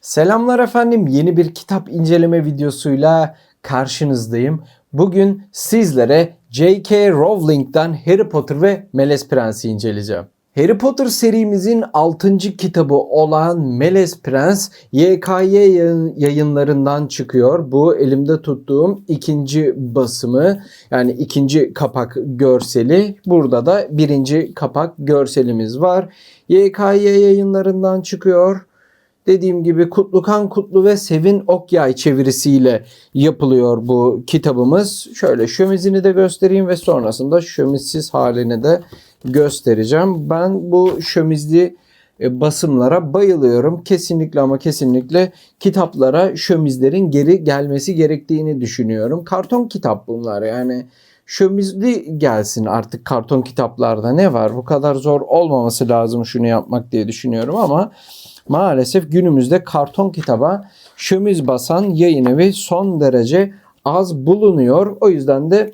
Selamlar efendim. Yeni bir kitap inceleme videosuyla karşınızdayım. Bugün sizlere J.K. Rowling'den Harry Potter ve Melez Prens'i inceleyeceğim. Harry Potter serimizin 6. kitabı olan Melez Prens YKY yayın- yayınlarından çıkıyor. Bu elimde tuttuğum ikinci basımı yani ikinci kapak görseli. Burada da birinci kapak görselimiz var. YKY yayınlarından çıkıyor. Dediğim gibi Kutlukan Kutlu ve Sevin Okyay çevirisiyle yapılıyor bu kitabımız. Şöyle şömizini de göstereyim ve sonrasında şömizsiz halini de göstereceğim. Ben bu şömizli e, basımlara bayılıyorum. Kesinlikle ama kesinlikle kitaplara şömizlerin geri gelmesi gerektiğini düşünüyorum. Karton kitap bunlar yani şömizli gelsin artık karton kitaplarda ne var? Bu kadar zor olmaması lazım şunu yapmak diye düşünüyorum ama maalesef günümüzde karton kitaba şömiz basan yayın evi son derece az bulunuyor. O yüzden de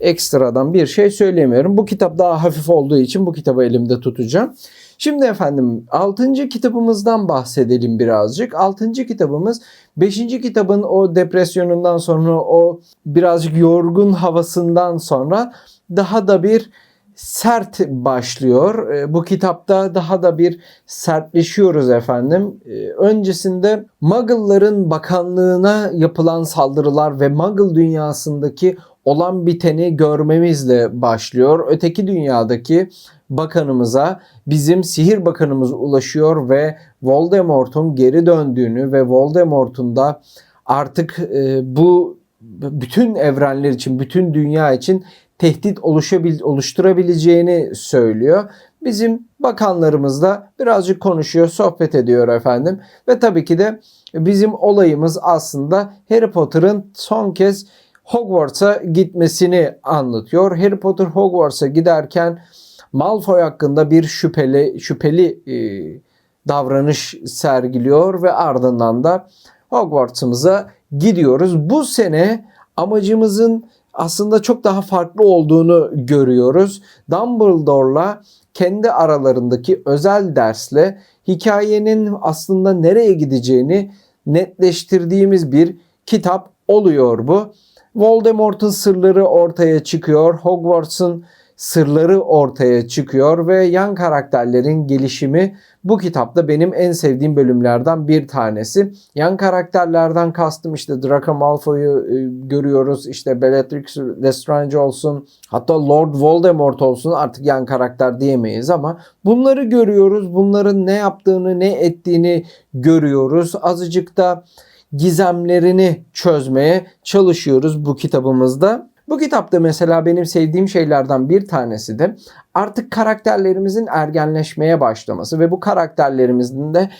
ekstradan bir şey söyleyemiyorum. Bu kitap daha hafif olduğu için bu kitabı elimde tutacağım. Şimdi efendim 6. kitabımızdan bahsedelim birazcık. 6. kitabımız 5. kitabın o depresyonundan sonra o birazcık yorgun havasından sonra daha da bir sert başlıyor. E, Bu kitapta daha da bir sertleşiyoruz efendim. E, Öncesinde Muggle'ların bakanlığına yapılan saldırılar ve Muggle dünyasındaki olan biteni görmemizle başlıyor. Öteki dünyadaki bakanımıza bizim sihir bakanımız ulaşıyor ve Voldemort'un geri döndüğünü ve Voldemort'un da artık e, bu bütün evrenler için, bütün dünya için tehdit oluşturabileceğini söylüyor. Bizim bakanlarımız da birazcık konuşuyor, sohbet ediyor efendim. Ve tabii ki de bizim olayımız aslında Harry Potter'ın son kez Hogwarts'a gitmesini anlatıyor. Harry Potter Hogwarts'a giderken Malfoy hakkında bir şüpheli şüpheli e, davranış sergiliyor ve ardından da Hogwarts'ımıza gidiyoruz. Bu sene amacımızın aslında çok daha farklı olduğunu görüyoruz. Dumbledore'la kendi aralarındaki özel dersle hikayenin aslında nereye gideceğini netleştirdiğimiz bir kitap oluyor bu. Voldemort'un sırları ortaya çıkıyor. Hogwarts'ın sırları ortaya çıkıyor ve yan karakterlerin gelişimi bu kitapta benim en sevdiğim bölümlerden bir tanesi. Yan karakterlerden kastım işte Draco Malfoy'u e, görüyoruz. İşte Bellatrix Lestrange olsun. Hatta Lord Voldemort olsun. Artık yan karakter diyemeyiz ama bunları görüyoruz. Bunların ne yaptığını, ne ettiğini görüyoruz. Azıcık da gizemlerini çözmeye çalışıyoruz bu kitabımızda. Bu kitapta mesela benim sevdiğim şeylerden bir tanesi de artık karakterlerimizin ergenleşmeye başlaması ve bu karakterlerimizin de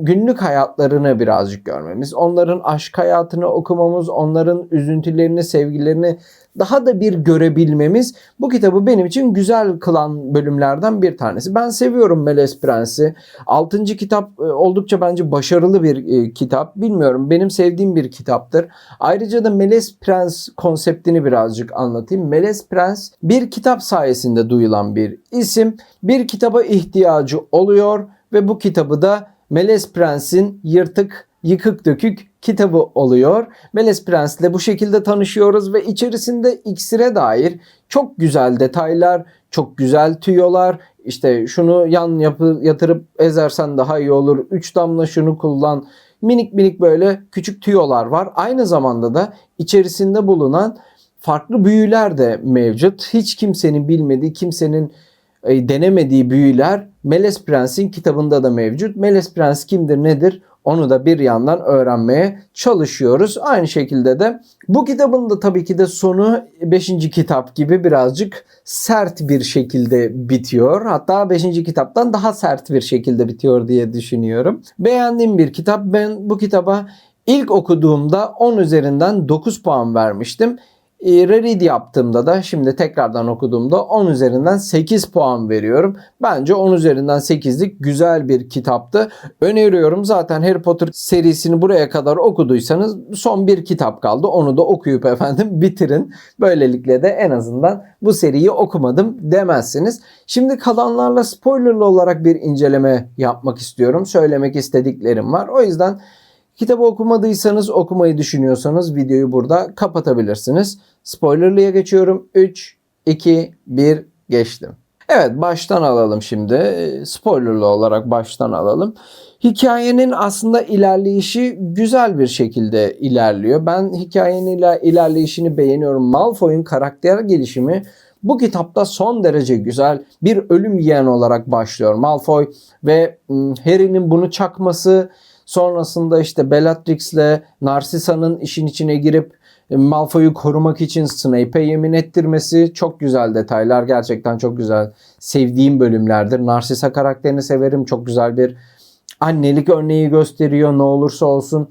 günlük hayatlarını birazcık görmemiz, onların aşk hayatını okumamız, onların üzüntülerini, sevgilerini daha da bir görebilmemiz bu kitabı benim için güzel kılan bölümlerden bir tanesi. Ben seviyorum Melez Prens'i. 6. kitap e, oldukça bence başarılı bir e, kitap. Bilmiyorum benim sevdiğim bir kitaptır. Ayrıca da Melez Prens konseptini birazcık anlatayım. Melez Prens bir kitap sayesinde duyulan bir isim. Bir kitaba ihtiyacı oluyor ve bu kitabı da Melez Prens'in yırtık yıkık dökük kitabı oluyor. Melez Prens ile bu şekilde tanışıyoruz ve içerisinde iksire dair çok güzel detaylar, çok güzel tüyolar, işte şunu yan yapı yatırıp ezersen daha iyi olur. 3 damla şunu kullan. Minik minik böyle küçük tüyolar var. Aynı zamanda da içerisinde bulunan farklı büyüler de mevcut. Hiç kimsenin bilmediği, kimsenin e, denemediği büyüler Melez Prens'in kitabında da mevcut. Melez Prens kimdir, nedir? Onu da bir yandan öğrenmeye çalışıyoruz. Aynı şekilde de bu kitabın da tabii ki de sonu 5. kitap gibi birazcık sert bir şekilde bitiyor. Hatta 5. kitaptan daha sert bir şekilde bitiyor diye düşünüyorum. Beğendiğim bir kitap. Ben bu kitaba ilk okuduğumda 10 üzerinden 9 puan vermiştim. E, reread yaptığımda da şimdi tekrardan okuduğumda 10 üzerinden 8 puan veriyorum. Bence 10 üzerinden 8'lik güzel bir kitaptı. Öneriyorum zaten Harry Potter serisini buraya kadar okuduysanız son bir kitap kaldı. Onu da okuyup efendim bitirin. Böylelikle de en azından bu seriyi okumadım demezsiniz. Şimdi kalanlarla spoilerlı olarak bir inceleme yapmak istiyorum. Söylemek istediklerim var. O yüzden Kitabı okumadıysanız okumayı düşünüyorsanız videoyu burada kapatabilirsiniz. Spoilerlıya geçiyorum. 3, 2, 1 geçtim. Evet baştan alalım şimdi. Ee, Spoilerlı olarak baştan alalım. Hikayenin aslında ilerleyişi güzel bir şekilde ilerliyor. Ben hikayenin ilerleyişini beğeniyorum. Malfoy'un karakter gelişimi bu kitapta son derece güzel bir ölüm yiyen olarak başlıyor. Malfoy ve ıı, Harry'nin bunu çakması, Sonrasında işte Bellatrix'le Narcissa'nın işin içine girip e, Malfoy'u korumak için Snape'e yemin ettirmesi çok güzel detaylar. Gerçekten çok güzel. Sevdiğim bölümlerdir. Narcissa karakterini severim. Çok güzel bir annelik örneği gösteriyor ne olursa olsun.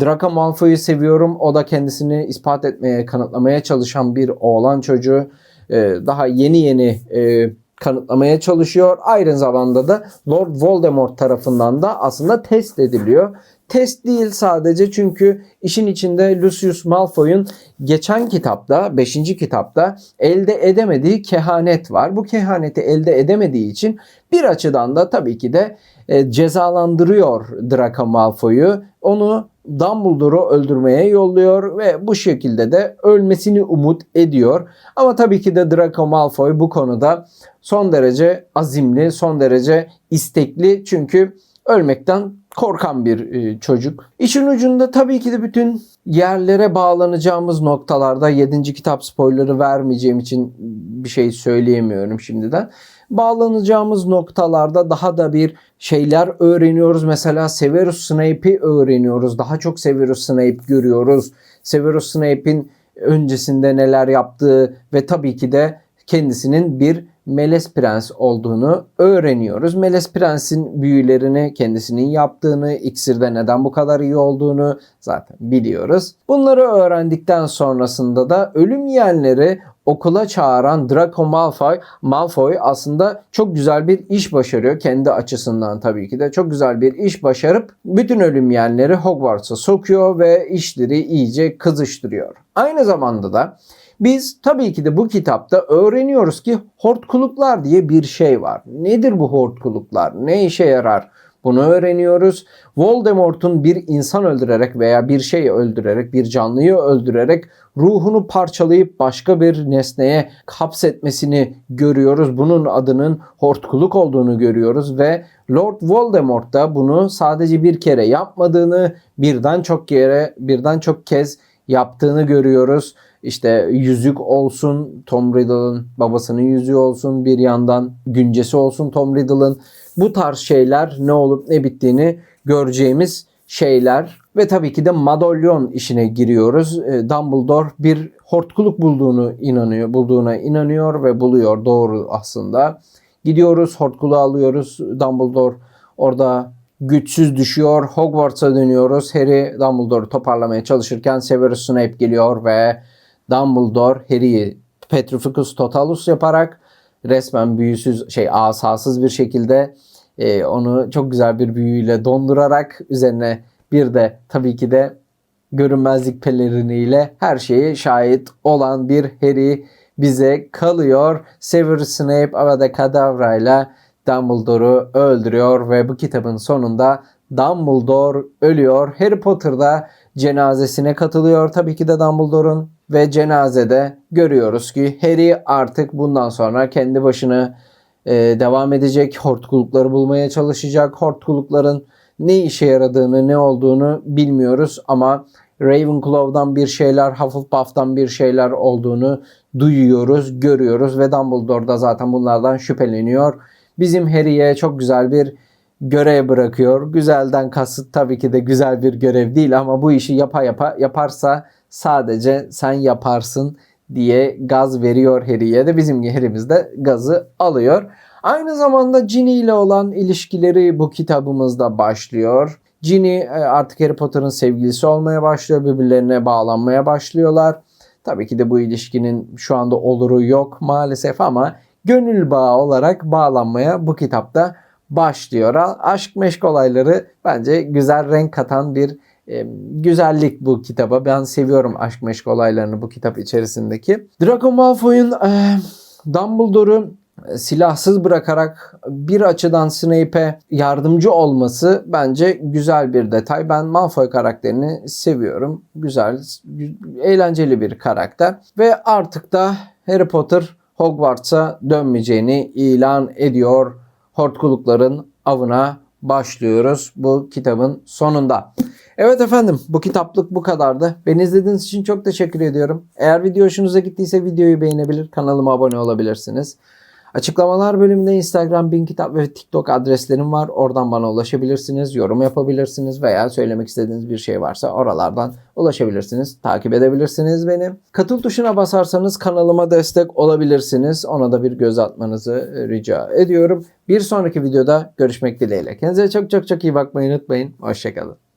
Draco Malfoy'u seviyorum. O da kendisini ispat etmeye, kanıtlamaya çalışan bir oğlan çocuğu. Ee, daha yeni yeni e, kanıtlamaya çalışıyor. Aynı zamanda da Lord Voldemort tarafından da aslında test ediliyor. Test değil sadece çünkü işin içinde Lucius Malfoy'un geçen kitapta, 5. kitapta elde edemediği kehanet var. Bu kehaneti elde edemediği için bir açıdan da tabii ki de e, cezalandırıyor Draco Malfoy'u. Onu Dumbledore'u öldürmeye yolluyor ve bu şekilde de ölmesini umut ediyor. Ama tabii ki de Draco Malfoy bu konuda son derece azimli, son derece istekli çünkü ölmekten korkan bir e, çocuk. İşin ucunda tabii ki de bütün yerlere bağlanacağımız noktalarda 7. kitap spoilerı vermeyeceğim için bir şey söyleyemiyorum şimdiden bağlanacağımız noktalarda daha da bir şeyler öğreniyoruz. Mesela Severus Snape'i öğreniyoruz. Daha çok Severus Snape görüyoruz. Severus Snape'in öncesinde neler yaptığı ve tabii ki de kendisinin bir Meles Prens olduğunu öğreniyoruz. Meles Prens'in büyülerini kendisinin yaptığını, iksirde neden bu kadar iyi olduğunu zaten biliyoruz. Bunları öğrendikten sonrasında da ölüm yiyenleri okula çağıran Draco Malfoy, Malfoy aslında çok güzel bir iş başarıyor. Kendi açısından tabii ki de çok güzel bir iş başarıp bütün ölüm yiyenleri Hogwarts'a sokuyor ve işleri iyice kızıştırıyor. Aynı zamanda da biz tabii ki de bu kitapta öğreniyoruz ki hortkuluklar diye bir şey var. Nedir bu hortkuluklar? Ne işe yarar? Bunu öğreniyoruz. Voldemort'un bir insan öldürerek veya bir şey öldürerek, bir canlıyı öldürerek ruhunu parçalayıp başka bir nesneye hapsetmesini görüyoruz. Bunun adının hortkuluk olduğunu görüyoruz ve Lord Voldemort da bunu sadece bir kere yapmadığını, birden çok kere, birden çok kez yaptığını görüyoruz. İşte yüzük olsun Tom Riddle'ın babasının yüzüğü olsun bir yandan güncesi olsun Tom Riddle'ın bu tarz şeyler ne olup ne bittiğini göreceğimiz şeyler ve tabii ki de madalyon işine giriyoruz. E, Dumbledore bir hortkuluk bulduğunu inanıyor, bulduğuna inanıyor ve buluyor doğru aslında. Gidiyoruz hortkuluğu alıyoruz. Dumbledore orada güçsüz düşüyor. Hogwarts'a dönüyoruz. Harry Dumbledore'u toparlamaya çalışırken Severus Snape geliyor ve Dumbledore Harry'i Petrificus Totalus yaparak resmen büyüsüz şey asasız bir şekilde e, onu çok güzel bir büyüyle dondurarak üzerine bir de tabii ki de görünmezlik peleriniyle her şeyi şahit olan bir Harry bize kalıyor. Severus Snape Avada Kedavra ile Dumbledore'u öldürüyor ve bu kitabın sonunda Dumbledore ölüyor. Harry Potter da cenazesine katılıyor tabii ki de Dumbledore'un ve cenazede görüyoruz ki Harry artık bundan sonra kendi başına e, devam edecek. Hortkulukları bulmaya çalışacak. Hortkulukların ne işe yaradığını, ne olduğunu bilmiyoruz ama Ravenclaw'dan bir şeyler, Hufflepuff'tan bir şeyler olduğunu duyuyoruz, görüyoruz ve Dumbledore da zaten bunlardan şüpheleniyor. Bizim Harry'e çok güzel bir görev bırakıyor. Güzelden kasıt tabii ki de güzel bir görev değil ama bu işi yapa yapa yaparsa sadece sen yaparsın diye gaz veriyor Harry'e de bizim Harry'miz de gazı alıyor. Aynı zamanda Ginny ile olan ilişkileri bu kitabımızda başlıyor. Ginny e, artık Harry Potter'ın sevgilisi olmaya başlıyor. Birbirlerine bağlanmaya başlıyorlar. Tabii ki de bu ilişkinin şu anda oluru yok maalesef ama gönül bağı olarak bağlanmaya bu kitapta başlıyor. Aşk meşk olayları bence güzel renk katan bir e, güzellik bu kitaba. Ben seviyorum aşk meşk olaylarını bu kitap içerisindeki. Draco Malfoy'un e, Dumbledore'u e, silahsız bırakarak bir açıdan Snape'e yardımcı olması bence güzel bir detay. Ben Malfoy karakterini seviyorum. Güzel, eğlenceli bir karakter. Ve artık da Harry Potter Hogwarts'a dönmeyeceğini ilan ediyor. Hortkulukların avına başlıyoruz bu kitabın sonunda. Evet efendim bu kitaplık bu kadardı. Beni izlediğiniz için çok teşekkür ediyorum. Eğer video hoşunuza gittiyse videoyu beğenebilir, kanalıma abone olabilirsiniz. Açıklamalar bölümünde Instagram, Bin Kitap ve TikTok adreslerim var. Oradan bana ulaşabilirsiniz, yorum yapabilirsiniz veya söylemek istediğiniz bir şey varsa oralardan ulaşabilirsiniz. Takip edebilirsiniz beni. Katıl tuşuna basarsanız kanalıma destek olabilirsiniz. Ona da bir göz atmanızı rica ediyorum. Bir sonraki videoda görüşmek dileğiyle. Kendinize çok çok çok iyi bakmayı unutmayın. Hoşçakalın.